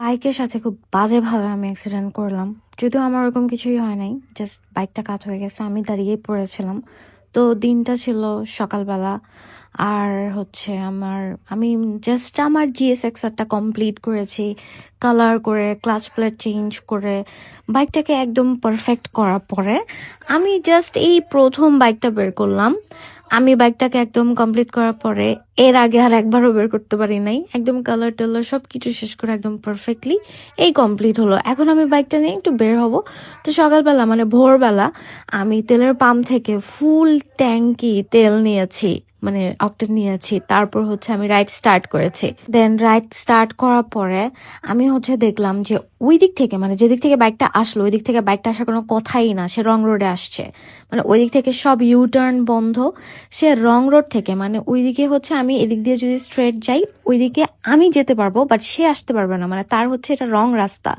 বাইকের সাথে খুব বাজেভাবে আমি অ্যাক্সিডেন্ট করলাম। যদিও আমার ওরকম কিছুই হয় নাই জাস্ট বাইকটা কাত হয়ে গেছে, আমি দাঁড়িয়েই পড়েছিলাম। তো দিনটা ছিল সকালবেলা, আর হচ্ছে আমার, আমি জাস্ট আমার জিএস জিএসএক্সারটা কমপ্লিট করেছি কালার করে ক্লাচ প্লেট চেঞ্জ করে বাইকটাকে একদম পারফেক্ট করার পরে আমি জাস্ট এই প্রথম বাইকটা বের করলাম। আমি বাইকটাকে একদম কমপ্লিট করার পরে এর আগে আর একবারও বের করতে পারি নাই। একদম কালার টালার সব কিছু শেষ করে একদম পারফেক্টলি এই কমপ্লিট হলো। এখন আমি বাইকটা নিয়ে একটু বের হব। তো সকালবেলা মানে ভোরবেলা, আমি তেলের পাম্প থেকে ফুল ট্যাঙ্কি তেল নিয়েছি। মানে অক্টেন নিয়েছি, তারপর হচ্ছে আমি রাইড স্টার্ট করেছি। দেন রাইড স্টার্ট করার পরে আমি হচ্ছে দেখলাম যে ওই দিক থেকে মানে যেদিক থেকে বাইকটা আসলো, ওই দিক থেকে বাইকটা আসার কোনো কথাই না, সে রং রোডে আসছে। মানে ওই দিক থেকে সব ইউ টার্ন বন্ধ, সে রং রোড থেকে মানে ওইদিকে হচ্ছে আমি এদিক দিয়ে যদি স্ট্রেট যাই, ওই দিকে আমি যেতে পারব বাট সে আসতে পারবে না মানে তার হচ্ছে এটা রং রাস্তা।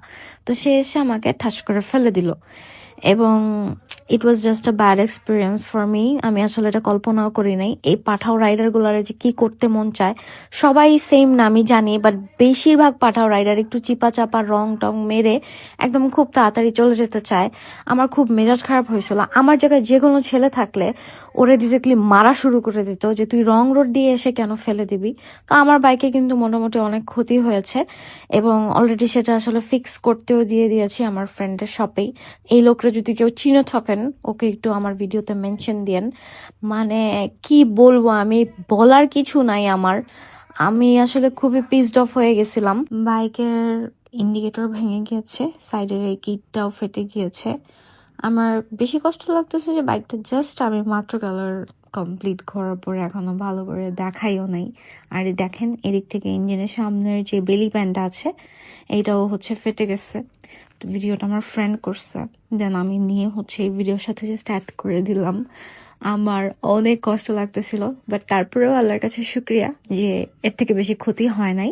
তো সে এসে আমাকে ঠাস করে ফেলে দিল। এবং it was just a bad experience for me আমি আসলে এটা কল্পনাও করি নাই। এই পাঠাও রাইডারগুলোর যে কি করতে মন চায়, সবাই সেম না আমি জানি বাট বেশিরভাগ পাঠাও রাইডার একটু চিপা চাপা রং টং মেরে একদম খুব তাড়াতাড়ি চলে যেতে চায়। আমার খুব মেজাজ খারাপ হয়েছিল। আমার জায়গায় যে কোনো ছেলে থাকলে ওরে ডিরেক্টলি মারা শুরু করে দিত যে, তুই রং রোড দিয়ে এসে কেন ফেলে দিবি? তো আমার বাইকে কিন্তু মোটামুটি অনেক ক্ষতি হয়েছে এবং অলরেডি সেটা আসলে ফিক্স করতেও দিয়ে দিয়েছি আমার ফ্রেন্ডের শপেই এই লোকরা যদি কেউ চিনে থাকেন, ওকে একটু আমার ভিডিওতে মেনশন দিয়েন। মানে কি বলব? আমি বলার কিছু নাই আমার। আমি আসলে খুবই পিসড অফ হয়ে গেছিলাম। বাইকের ইন্ডিকেটর ভেঙে গিয়েছে সাইডের এই কিটটাও ফেটে গিয়েছে। আমার বেশি কষ্ট লাগতেছে যে বাইকটা জাস্ট আমি মাত্র কালার কমপ্লিট করার পরে এখনও ভালো করে দেখাইও নাই। আর দেখেন, এদিক থেকে ইঞ্জিনের সামনের যে বেলি প্যান্টটা আছে, এইটাও হচ্ছে ফেটে গেছে। ভিডিওটা আমার ফ্রেন্ড করছে। দেন আমি নিয়ে হচ্ছে এই ভিডিওর সাথে জাস্ট অ্যাড করে দিলাম। আমার অনেক কষ্ট লাগতেছিল বাট তারপরেও আল্লাহর কাছে শুক্রিয়া যে এর থেকে বেশি ক্ষতি হয় নাই।